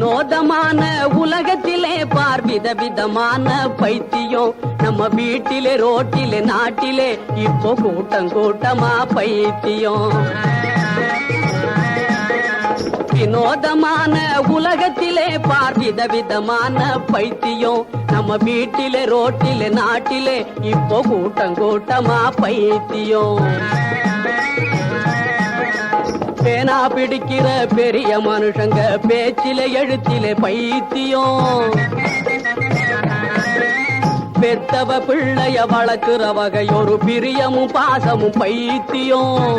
வினோதமான உலகத்திலே பார் வித விதமான பைத்தியம். நம்ம வீட்டிலே ரோட்டிலே நாட்டிலே இப்போ கூட்டம் கூட்டமா பைத்தியம். வினோதமான உலகத்திலே பார் வித விதமான பைத்தியம். நம்ம வீட்டிலே ரோட்டிலே நாட்டிலே இப்போ கூட்டம் கூட்டமா பைத்தியம். பேனா பிடிக்கிற பெரிய மனுஷங்க பேச்சில எழுத்தில பைத்தியம். பெத்தவ பிள்ளைய வளர்க்கிற வகை ஒரு பிரியமும் பாசமும் பைத்தியம்.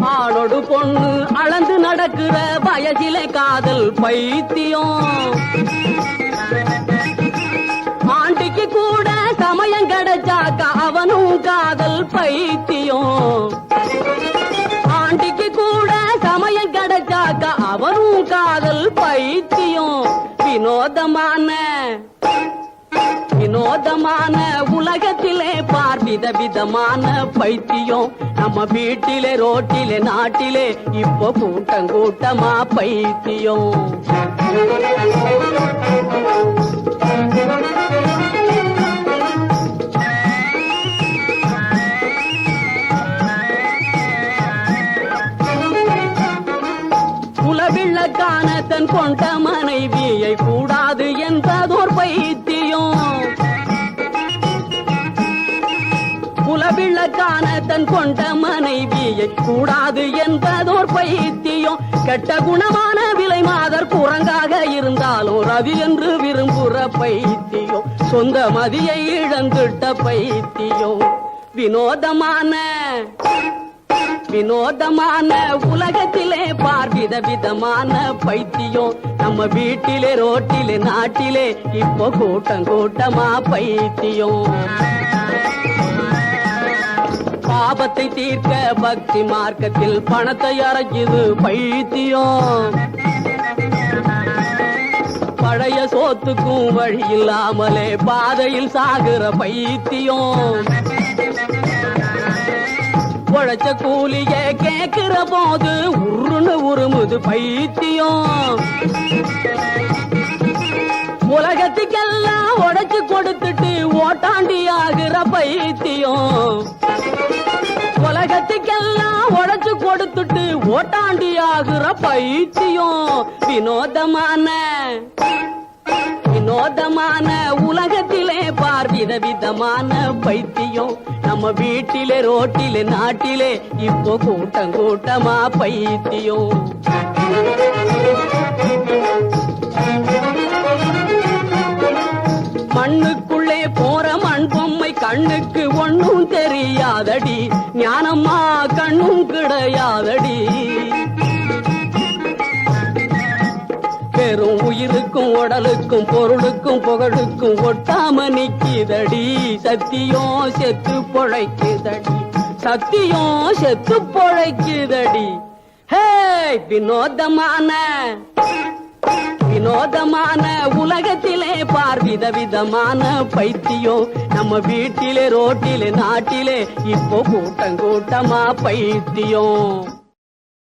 ஆணோடு பொண்ணு அளந்து நடக்கிற வயசிலே காதல் பைத்தியம். ஆண்டிக்கு கூட சமயம் கிடைச்சாக்க அவனும் காதல் பைத்தியம். வினோதமான வினோதமான உலகத்திலே பார் வித விதமான பைத்தியம். நம்ம வீட்டிலே ரோட்டிலே நாட்டிலே இப்போ கூட்டம் கூட்டமா பைத்தியம். குலவிளக்கான தன் கொண்ட மனைவி குலவிளக்கான தன் கொண்ட மனைவியை கூடாது என்பதோர் பைத்தியம். கெட்ட குணமான விலை மாதர் குரங்காக இருந்தாலும் ரவி என்று விரும்புற பைத்தியம். சொந்த மதியை இழந்துட்ட பைத்தியம். வினோதமான வினோதமான உலகத்திலே பார் விதவிதமான பைத்தியம். நம்ம வீட்டிலே ரோட்டிலே நாட்டிலே இப்போ கூட்டம் கூட்டமா பைத்தியம். பாபத்தை தீர்க்க பக்தி மார்க்கத்தில் பணத்தை அரைக்குது பைத்தியம். பழைய சோத்துக்கும் வழி இல்லாமலே பாதையில் சாகுற பைத்தியம். உழைச்ச கூலிய கேட்கிற போது உருன்னு உருமுது பைத்தியம். உலகத்துக்கெல்லாம் உடைச்சு கொடுத்துட்டு ஓட்டாண்டி ஆகிற பைத்தியம். கொடுத்துட்டு ஓட்டாண்டி ஆகுற பைத்தியம் வினோதமான. வினோதமான உலகத்திலே பார் விதவிதமான பைத்தியம். நம்ம வீட்டிலே ரோட்டிலே நாட்டிலே இப்போ கூட்டம் கூட்டமா பைத்தியம். மண்ணுக்குள்ளே போற மண் பொம்மை கண்ணுக்கு ஒண்ணும் தெரியாதடி. ஞானம்மா கண்ணும் கிடையாதடி. பெரும் உயிருக்கும் உடலுக்கும் பொருளுக்கும் புகழுக்கும் ஒட்டாம நிக்கிதடி. சத்தியம் செத்து பொழைக்குதடி. சத்தியம் செத்து பொழைக்குதடி. ஹே வினோதமான வினோதமான உலகத்திலே பார் வித விதமான பைத்தியம் நம்ம வீட்டிலே ரோட்டிலே நாட்டிலே இப்போ கூட்டம் கூட்டமா பைத்தியம்